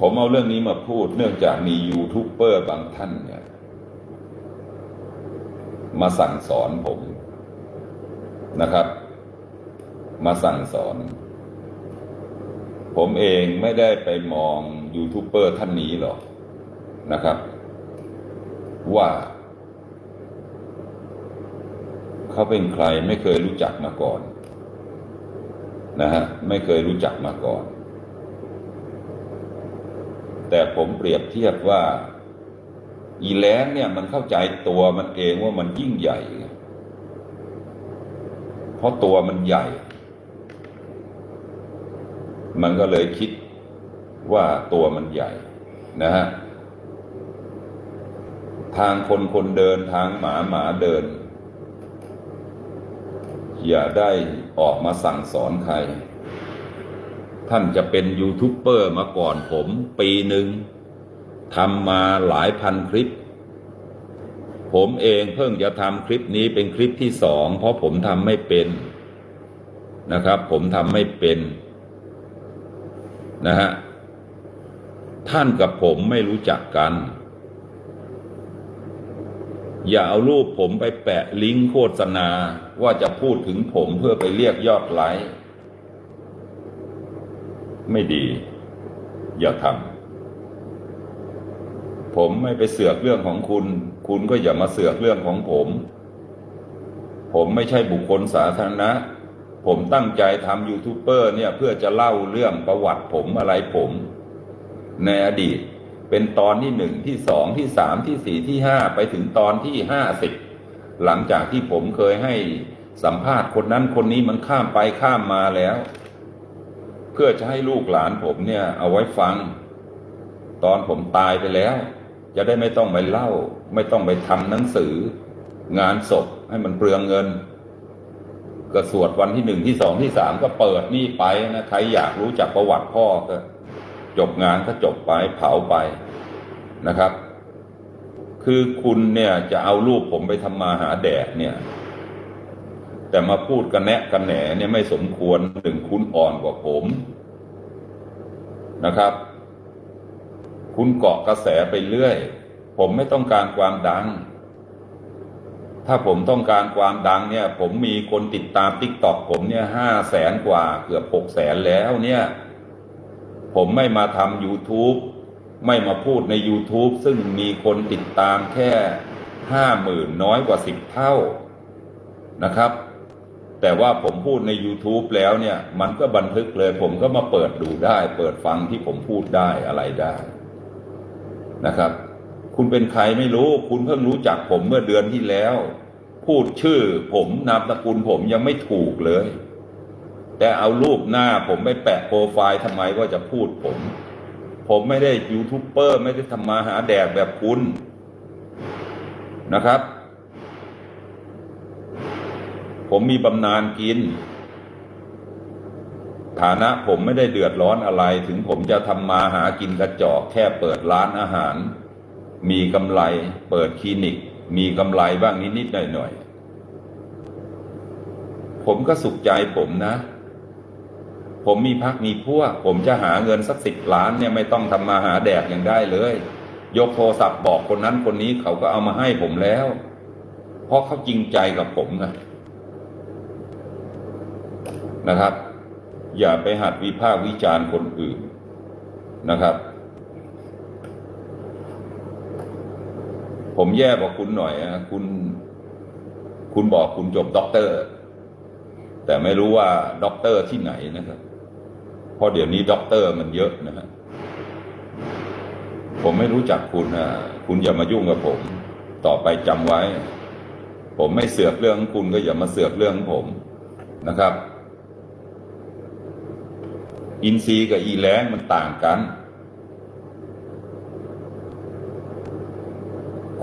ผมเอาเรื่องนี้มาพูด เนื่องจากมียูทูบเบอร์บางท่านเนี่ย มาสั่งสอนผมนะครับ มาสั่งสอน ผมเองไม่ได้ไปมองยูทูบเบอร์ท่านนี้หรอกนะครับ ว่าเขาเป็นใครไม่เคยรู้จักมาก่อนนะฮะไม่เคยรู้จักมาก่อน แต่ผมเปรียบเทียบว่า อีแล้งเนี่ยมันเข้าใจตัวมันเองว่ามันยิ่งใหญ่ เพราะตัวมันใหญ่ มันก็เลยคิดว่าตัวมันใหญ่นะฮะทางคนคนเดินทางหมาหมาเดิน อย่าได้ออกมาสั่งสอนใคร ท่านจะเป็นยูทูบเบอร์มาก่อนผมปีหนึ่งทำมาหลายพันคลิป ผมเองเพิ่งจะทำคลิปนี้เป็นคลิปที่สองเพราะผมทำไม่เป็นนะครับ ผมทำไม่เป็นนะฮะท่านกับผมไม่รู้จักกัน อย่าเอารูปผมไปแปะลิงก์โฆษณาว่าจะพูดถึงผมเพื่อไปเรียกยอดไลค์ ไม่ดี อย่าทำผมไม่ไปเสือกเรื่องของคุณ คุณก็อย่ามาเสือกเรื่องของผม ผมไม่ใช่บุคคลสาธารณะ ผมตั้งใจทำยูทูบเบอร์เนี่ยเพื่อจะเล่าเรื่องประวัติผมอะไรผม ในอดีตเป็นตอนที่หนึ่งที่สองที่สามที่สี่ที่ห้าไปถึงตอนที่ห้าสิบหลังจากที่ผมเคยให้สัมภาษณ์คนนั้นคนนี้มันข้ามไปข้ามมาแล้ว เพื่อจะให้ลูกหลานผมเนี่ย เอาไว้ฟัง ตอนผมตายไปแล้ว จะได้ไม่ต้องไปเล่า ไม่ต้องไปทำหนังสือ งานศพให้มันเปลืองเงินก็สวดวันที่หนึ่งที่สองที่สามก็เปิดนี่ไปนะใครอยากรู้จักประวัติพ่อก็ จบงานก็จบไปเผาไปนะครับ คือคุณเนี่ยจะเอารูปผมไปทำมาหาแดกเนี่ย แต่มาพูดกันแนะกันแหนเนี่ยไม่สมควรหนึ่งคุณอ่อนกว่าผม นะครับ คุณเกาะกระแสไปเรื่อย ผมไม่ต้องการความดัง ถ้าผมต้องการความดังเนี่ย ผมมีคนติดตามติ๊กต็อกผมเนี่ยห้าแสนกว่าเกือบหกแสนแล้วเนี่ย ผมไม่มาทำ YouTube ไม่มาพูดใน YouTube ซึ่งมีคนติดตามแค่ห้าหมื่นน้อยกว่าสิบเท่านะครับ แต่ว่าผมพูดใน YouTube แล้วเนี่ยมันก็บันทึกเลย ผมก็มาเปิดดูได้ เปิดฟังที่ผมพูดได้อะไรได้นะครับ คุณเป็นใครไม่รู้ คุณเพิ่งรู้จักผมเมื่อเดือนที่แล้ว พูดชื่อ ผมนามสกุลผมยังไม่ถูกเลย แต่เอารูปหน้าผมไปแปะโปรไฟล์ทำไมว่าจะพูดผม ผมไม่ได้ยูทูบเบอร์ไม่ได้ทำมาหาแดกแบบคุณนะครับ ผมมีบำนาญกิน ฐานะผมไม่ได้เดือดร้อนอะไร ถึงผมจะทำมาหากินกระจอกแค่เปิดร้านอาหาร มีกำไรเปิดคลินิก มีกำไรบ้างนิดๆหน่อยๆ ผมก็สุขใจผมนะ ผมมีพักมีพวก ผมจะหาเงินสักสิบล้านเนี่ยไม่ต้องทำมาหาแดกอย่างได้เลย ยกโทรศัพท์บอกคนนั้นคนนี้เขาก็เอามาให้ผมแล้ว เพราะเขาจริงใจกับผมไง นะครับ อย่าไปหัดวิพากษ์วิจารณ์คนอื่นนะครับ ผมแย่กว่าคุณหน่อยนะคุณ คุณบอกคุณจบด็อกเตอร์ แต่ไม่รู้ว่าด็อกเตอร์ที่ไหนนะครับเพราะเดี๋ยวนี้ด็อกเตอร์มันเยอะนะฮะผมไม่รู้จักคุณนะคุณอย่ามายุ่งกับผม ต่อไปจำไว้ ผมไม่เสือกเรื่องของคุณก็อย่ามาเสือกเรื่องของผมนะครับ อินทรีย์กับอีแล้งมันต่างกัน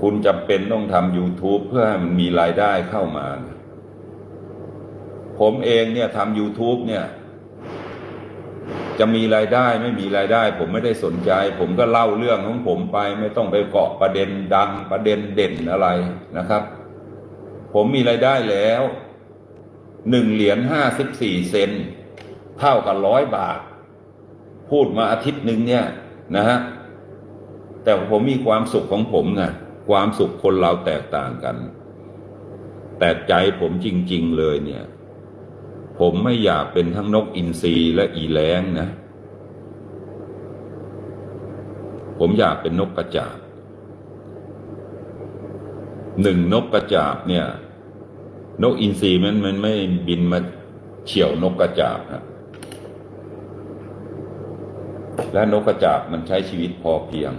คุณจำเป็นต้องทำ YouTube เพื่อให้มันมีรายได้เข้ามา ผมเองเนี่ยทำ YouTube เนี่ย จะมีรายได้ไม่มีรายได้ ผมไม่ได้สนใจ ผมก็เล่าเรื่องของผมไป ไม่ต้องไปเกาะประเด็นดังประเด็นเด่นอะไรนะครับ ผมมีรายได้แล้วหนึ่งเหรียญห้าสิบสี่เซน เท่ากับร้อยบาท พูดมาอาทิตย์หนึ่งเนี่ยนะฮะแต่ผมมีความสุขของผมไงความสุขคนเราแตกต่างกัน แต่ใจผมจริง ๆ เลยเนี่ย ผมไม่อยากเป็นทั้งนกอินทรีและอีแล้งนะ ผมอยากเป็นนกกระจาบหนึ่งนกกระจาบเนี่ย นกอินทรีมันมันไม่บินมาเฉี่ยวนกกระจาบนะ และนกกระจาบมันใช้ชีวิตพอเพียง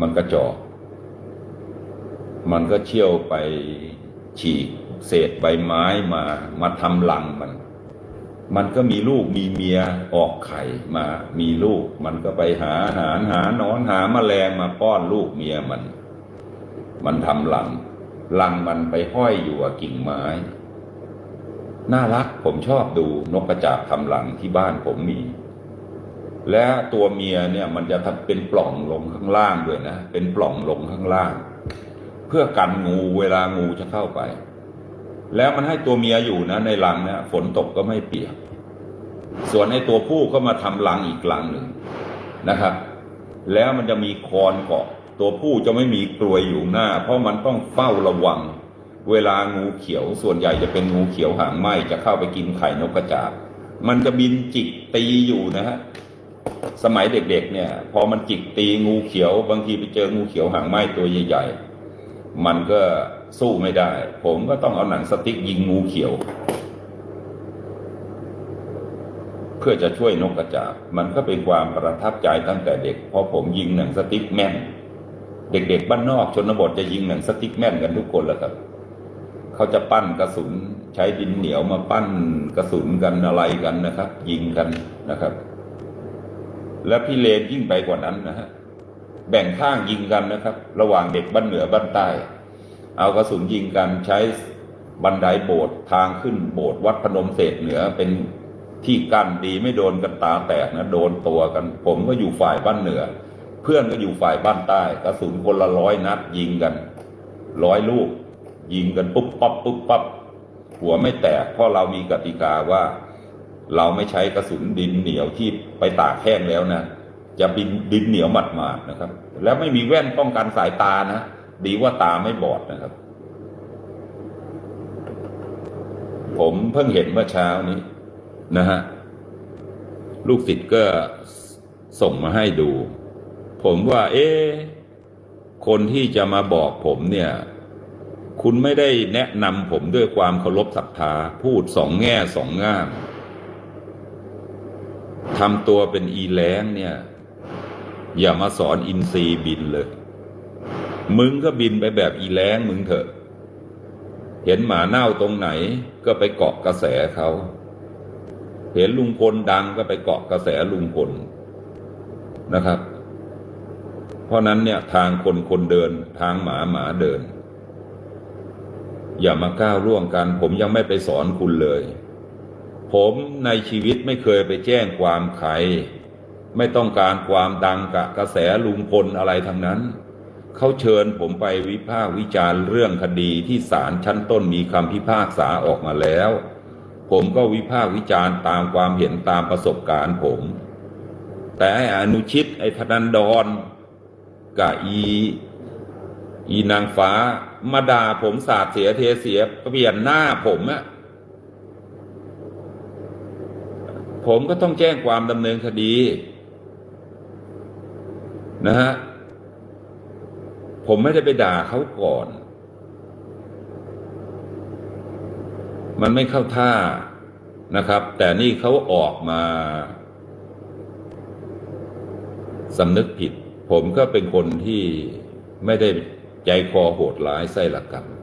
มันกระจอก มันก็เชี่ยวไปฉีกเศษใบไม้มามาทำรังมัน มันก็มีลูกมีเมียออกไข่มามีลูก มันก็ไปหาอาหารหาหนอนหาแมลงมาป้อนลูกเมียมัน มันทำรังรังมันไปห้อยอยู่กับกิ่งไม้ น่ารักผมชอบดูนกกระจาบทำรังที่บ้านผมมี และตัวเมียเนี่ยมันจะทำเป็นปล่องลงข้างล่างด้วยนะ เป็นปล่องลงข้างล่าง เพื่อกันงูเวลางูจะเข้าไป แล้วมันให้ตัวเมียอยู่นะ ในรังเนี่ยฝนตกก็ไม่เปียก ส่วนไอ้ตัวผู้ก็มาทำรังอีกรังหนึ่งนะครับ แล้วมันจะมีคอนเกาะ ตัวผู้จะไม่มีกลวยอยู่หน้า เพราะมันต้องเฝ้าระวัง เวลางูเขียว ส่วนใหญ่จะเป็นงูเขียวหางไหมจะเข้าไปกินไข่นกกระจาบมันจะบินจิกตีอยู่นะฮะ สมัยเด็กๆเนี่ย พอมันจิกตีงูเขียว บางทีไปเจองูเขียวหางไหมตัวใหญ่ๆ มันก็สู้ไม่ได้ ผมก็ต้องเอาหนังสติ๊กยิงงูเขียว เพื่อจะช่วยนกกระจาบมันก็เป็นความประทับใจตั้งแต่เด็กพราะผมยิงหนังสติ๊กแม่น เด็กๆบ้านนอกชนบทจะยิงหนังสติ๊กแม่นกันทุกคนแหละครับเขาจะปั้นกระสุนใช้ดินเหนียวมาปั้นกระสุนกันอะไรกันนะครับ ยิงกันนะครับ และพี่เลนยิ่งไปกว่านั้นนะฮะแบ่งข้างยิงกันนะครับ ระหว่างเด็กบ้านเหนือบ้านใต้ เอากระสุนยิงกันใช้บันไดโบสถ์ทางขึ้นโบสถ์วัดพนมเศษเหนือเป็นที่กั้นดีไม่โดนกันตาแตกนะโดนตัวกัน ผมก็อยู่ฝ่ายบ้านเหนือ เพื่อนก็อยู่ฝ่ายบ้านใต้ กระสุนคนละร้อยนัดยิงกันร้อยลูก ยิงกันปุ๊บปั๊บปุ๊บปั๊บหัวไม่แตกเพราะเรามีกติกาว่า เราไม่ใช้กระสุนดินเหนียวที่ไปตากแห้งแล้วนะ จะบินดินเหนียวหมาดๆนะครับ แล้วไม่มีแว่นป้องกันสายตานะดีว่าตาไม่บอดนะครับ ผมเพิ่งเห็นเมื่อเช้านี้นะฮะลูกศิษย์ก็ส่งมาให้ดู ผมว่า เอ๊คนที่จะมาบอกผมเนี่ย คุณไม่ได้แนะนำผมด้วยความเคารพศรัทธา พูดสองแง่สองง่าม ทำตัวเป็นอีแล้งเนี่ย อย่ามาสอนอินทรีบินเลย มึงก็บินไปแบบอีแล้งมึงเถอะ เห็นหมาเน่าตรงไหนก็ไปเกาะกระแสเขา เห็นลุงพลดังก็ไปเกาะกระแสลุงพลนะครับ เพราะนั้นเนี่ยทางคนคนเดิน ทางหมาหมาเดิน อย่ามาก้าวล่วงกัน ผมยังไม่ไปสอนคุณเลย ผมในชีวิตไม่เคยไปแจ้งความใคร ไม่ต้องการความดังกับกระแสลุงพลอะไรทั้งนั้น เขาเชิญผมไปวิพากษ์วิจารณ์เรื่องคดีที่ศาลชั้นต้นมีคำพิพากษาออกมาแล้ว ผมก็วิพากษ์วิจารณ์ตามความเห็นตามประสบการณ์ผม แต่ไอ้อนุชิตไอ้ธนันดรกับอีอีนางฟ้ามาด่าผมสาดเสียเทเสียเปลี่ยนหน้าผมอะ ผมก็ต้องแจ้งความดำเนินคดีนะฮะผมไม่ได้ไปด่าเขาก่อน มันไม่เข้าท่านะครับ แต่นี่เขาออกมาสำนึกผิด ผมก็เป็นคนที่ไม่ได้ใจคอโหดร้ายไส้ละกรรม